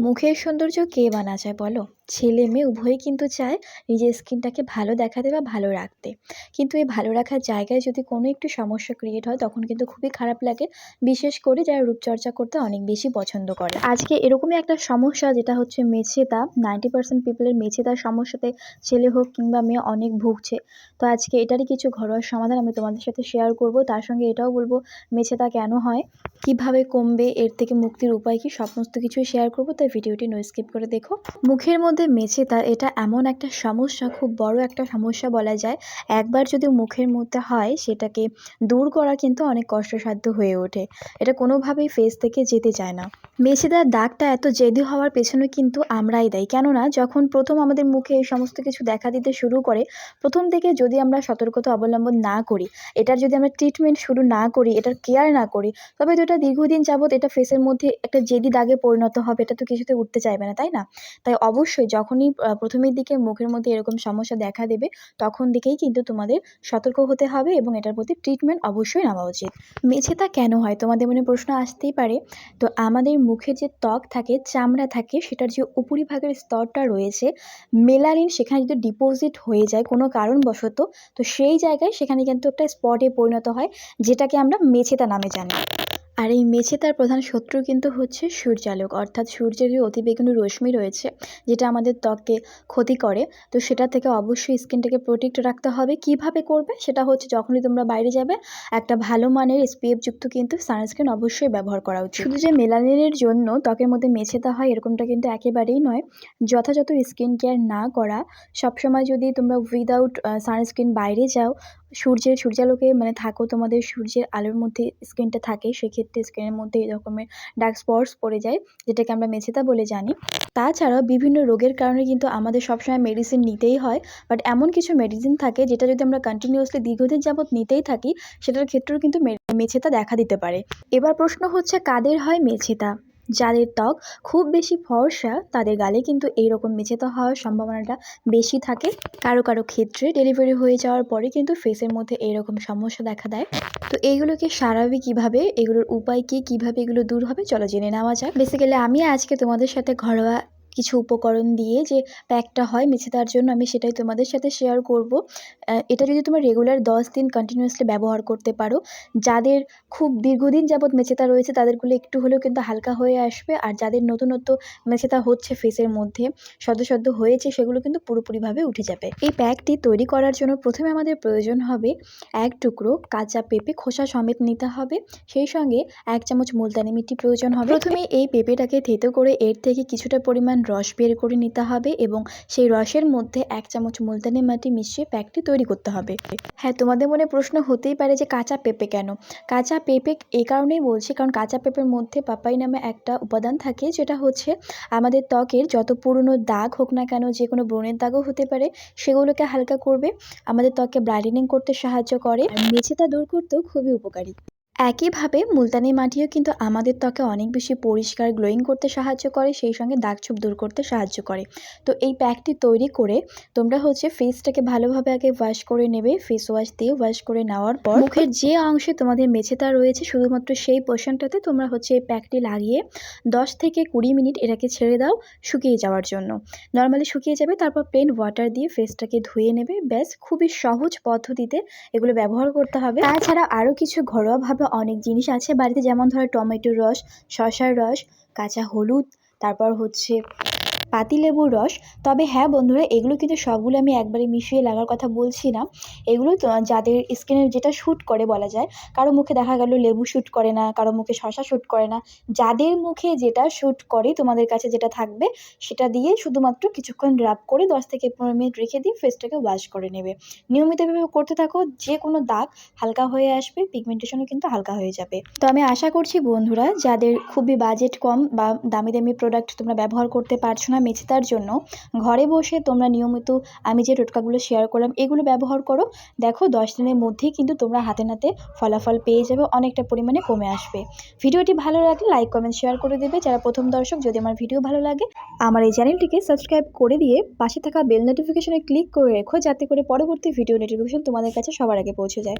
মুখের সৌন্দর্য কে বানা যায় বলো? ছেলে মেয়ে উভয়ই কিন্তু চায় নিজের স্কিনটাকে ভালো দেখাতে বা ভালো রাখতে। কিন্তু এই ভালো রাখার জায়গায় যদি কোনো একটু সমস্যা ক্রিয়েট হয়, তখন কিন্তু খুবই খারাপ লাগে, বিশেষ করে যারা রূপচর্চা করতে অনেক বেশি পছন্দ করে। আজকে এরকমই একটা সমস্যা যেটা হচ্ছে মেছেতা নাইনটি পার্সেন্ট পিপলের মেছেতার সমস্যাতে ছেলে হোক কিংবা মেয়ে অনেক ভুগছে। তো আজকে এটারই কিছু ঘরোয়া সমাধান আমি তোমাদের সাথে শেয়ার করব। তার সঙ্গে এটাও বলব মেছেতা কেন হয়, কীভাবে কমবে, এর থেকে মুক্তির উপায় কি, সমস্ত কিছুই শেয়ার করব, তাই ভিডিওটি নো স্কিপ করে দেখো। মুখের মধ্যে মেছে তার এটা এমন একটা সমস্যা, খুব বড় একটা সমস্যা বলা যায়। একবার যদি মুখের মধ্যে হয়, সেটাকে দূর করা কিন্তু অনেক কষ্টসাধ্য হয়ে ওঠে। এটা কোনোভাবেই ফেস থেকে যেতে চায় না। মেছেদার দাগটা এত জেদি হওয়ার পেছনে কিন্তু আমরাই দেয়। কেননা, যখন প্রথম আমাদের মুখে এই সমস্ত কিছু দেখা দিতে শুরু করে, প্রথম থেকে যদি আমরা সতর্কতা অবলম্বন না করি, এটার যদি আমরা ট্রিটমেন্ট শুরু না করি, এটার কেয়ার না করি, তবে তো এটা দীর্ঘদিন যাবৎ এটা ফেসের মধ্যে একটা জেদি দাগে পরিণত হবে, এটা তো কিছুতে উঠতে চাইবে না, তাই না? তাই অবশ্যই যখনই প্রথমের দিকে মুখের মধ্যে এরকম সমস্যা দেখা দেবে, তখন দিকেই কিন্তু তোমাদের সতর্ক হতে হবে এবং এটার প্রতি ট্রিটমেন্ট অবশ্যই নেওয়া উচিত। মেছেতা কেন হয়? তোমাদের মনে প্রশ্ন আসতেই পারে। তো আমাদের মুখে যে ত্বক থাকে, চামড়া থাকে, সেটার যে উপরিভাগের স্তরটা রয়েছে মেলারিন সেখানে যদি ডিপোজিট হয়ে যায় কোনো কারণবশত, তো সেই জায়গায় সেখানে কিন্তু একটা স্পটে পরিণত হয়, যেটাকে আমরা মেছেতা নামে জানি। আর এই মেছে তার প্রধান শত্রু কিন্তু হচ্ছে সূর্যালোক। অর্থাৎ সূর্যের যে অতিবেগুনি রশ্মি রয়েছে, যেটা আমাদের ত্বককে ক্ষতি করে, তো সেটা থেকে অবশ্যই স্কিনটাকে প্রোটেক্ট রাখতে হবে। কীভাবে করবে? সেটা হচ্ছে যখনই তোমরা বাইরে যাবে, একটা ভালো মানের যুক্ত কিন্তু সানস্ক্রিন অবশ্যই ব্যবহার করা উচিত। শুধু যে মেলানিনের জন্য ত্বকের মধ্যে মেছেতা হয় এরকমটা কিন্তু একেবারেই নয়। যথাযথ স্কিন কেয়ার না করা, সবসময় যদি তোমরা উইদাউট সানস্ক্রিন বাইরে যাও সূর্যের, সূর্যালোকে মানে থাকো তোমাদের সূর্যের আলোর মধ্যে স্কিনটা থাকে, সেক্ষেত্রে স্কিনের মধ্যে এই রকমের ডার্ক স্পটস পড়ে যায়, যেটাকে আমরা মেছেতা বলে জানি। তাছাড়াও বিভিন্ন রোগের কারণে কিন্তু আমাদের সবসময় মেডিসিন নিতেই হয় বাট এমন কিছু মেডিসিন থাকে যেটা যদি আমরা কন্টিনিউয়াসলি দীর্ঘদিন যাবৎ নিতেই থাকি, সেটার ক্ষেত্রেও কিন্তু মেছেতা দেখা দিতে পারে। এবার প্রশ্ন হচ্ছে, কাদের হয় মেছেতা যাদের ত্বক খুব বেশি ফর্সা, তাদের গালে কিন্তু এই রকম মেঝেতে হওয়ার সম্ভাবনাটা বেশি থাকে। কারও কারও ক্ষেত্রে ডেলিভারি হয়ে যাওয়ার পরে কিন্তু ফেসের মধ্যে এইরকম সমস্যা দেখা দেয়। তো এইগুলোকে সারাবে কীভাবে? এগুলোর উপায় কী? কীভাবে এগুলো দূর হবে? চলো জেনে নেওয়া যাক। বেসিক্যালি আমি আজকে তোমাদের সাথে ঘরোয়া কিছু উপকরণ দিয়ে যে প্যাকটা হয় মেছে দেওয়ার জন্য আমি সেটাই তোমাদের সাথে শেয়ার করব। এটা যদি তোমরা রেগুলার দশ দিন কন্টিনিউয়াসলি ব্যবহার করতে পারো, যাদের খুব দীর্ঘদিন যাবৎ মেছেতা রয়েছে, তাদেরগুলো একটু হলেও কিন্তু হালকা হয়ে আসবে। আর যাদের নতুনত্ব মেছেতা হচ্ছে ফেসের মধ্যে সদ্য সদ্য হয়েছে, সেগুলো কিন্তু পুরোপুরিভাবে উঠে যাবে। এই প্যাকটি তৈরি করার জন্য প্রথমে আমাদের প্রয়োজন হবে এক টুকরো কাঁচা পেঁপে খোসা সমেত নিতে হবে। সেই সঙ্গে এক চামচ মুলতানি মিট্টি প্রয়োজন হবে। প্রথমে এই পেঁপেটাকে থেতো করে এর থেকে কিছুটা পরিমাণ রস বের করে নিতে হবে এবং সেই রসের মধ্যে এক চামচ মুলতানি মাটি মিশিয়ে প্যাকটি তৈরি করতে হবে। হ্যাঁ তোমাদের মনে প্রশ্ন হতেই পারে যে কাঁচা পেঁপে কেন? কাঁচা পেঁপে এই কারণেই বলছি, কারণ কাঁচা পেঁপের মধ্যে পাপাই নামে একটা উপাদান থাকে, যেটা হচ্ছে আমাদের ত্বকের যত পুরনো দাগ হোক না কেন, যে কোনো ব্রণের দাগও হতে পারে, সেগুলোকে হালকা করবে। আমাদের ত্বককে ব্রাইটেনিং করতে সাহায্য করে মেছেতা দূর করতেও খুবই উপকারী। একইভাবে মুলতানি মাটিও কিন্তু আমাদের ত্বকে অনেক বেশি পরিষ্কার গ্লোয়িং করতে সাহায্য করে, সেই সঙ্গে দাগছোপ দূর করতে সাহায্য করে। তো এই প্যাকটি তৈরি করে তোমরা হচ্ছে ফেসটাকে ভালোভাবে আগে ওয়াশ করে নেবে ফেস ওয়াশ দিয়ে ওয়াশ করে নেওয়ার পর মুখের যে অংশে তোমাদের মেছেতা রয়েছে শুধুমাত্র সেই পোর্শনটাতে তোমরা হচ্ছে এই প্যাকটি লাগিয়ে দশ থেকে কুড়ি মিনিট এটাকে ছেড়ে দাও শুকিয়ে যাওয়ার জন্য। নর্মালি শুকিয়ে যাবে, তারপর প্লেন ওয়াটার দিয়ে ফেসটাকে ধুয়ে নেবে। ব্যাস, খুবই সহজ পদ্ধতিতে এগুলো ব্যবহার করতে হবে। তাছাড়া আরও কিছু ঘরোয়াভাবে অনেক জিনিস আছে বাড়িতে যেমন ধরো টমেটোর রস শসার রস কাঁচা হলুদ তারপর হচ্ছে পাতিলেবুর রস। তবে হ্যাঁ বন্ধুরা, এগুলো কিন্তু সবগুলো আমি একবারে মিশিয়ে লাগার কথা বলছি না। এগুলো যাদের স্কিনের যেটা শ্যুট করে বলা যায়, কারও মুখে দেখা গেল লেবু শ্যুট করে না, কারও মুখে শশা শ্যুট করে না, যাদের মুখে যেটা শ্যুট করে, তোমাদের কাছে যেটা থাকবে, সেটা দিয়ে শুধুমাত্র কিছুক্ষণ রাব করে দশ থেকে পনেরো মিনিট রেখে দিয়ে ফেসটাকে ওয়াশ করে নেবে। নিয়মিতভাবে করতে থাকো, যে কোনো দাগ হালকা হয়ে আসবে পিগমেন্টেশনও কিন্তু হালকা হয়ে যাবে। তো আমি আশা করছি বন্ধুরা, যাদের খুবই বাজেট কম বা দামি দামি প্রোডাক্ট তোমরা ব্যবহার করতে পারছ না মেছেতার জন্য ঘরে বসে তোমরা নিয়মিত আমি যে টোটকাগুলো শেয়ার করলাম, এগুলো ব্যবহার করো। দেখো দশ দিনের মধ্যেই কিন্তু তোমরা হাতে নাতে ফলাফল পেয়ে যাবে, অনেকটা পরিমাণে কমে আসবে। ভিডিওটি ভালো লাগলে লাইক কমেন্ট শেয়ার করে দেবে। যারা প্রথম দর্শক, যদি আমার ভিডিও ভালো লাগে, আমার এই চ্যানেলটিকে সাবস্ক্রাইব করে দিয়ে পাশে থাকা বেল নোটিফিকেশনে ক্লিক করে রেখো, যাতে করে পরবর্তী ভিডিও নোটিফিকেশন তোমাদের কাছে সবার আগে পৌঁছে যায়।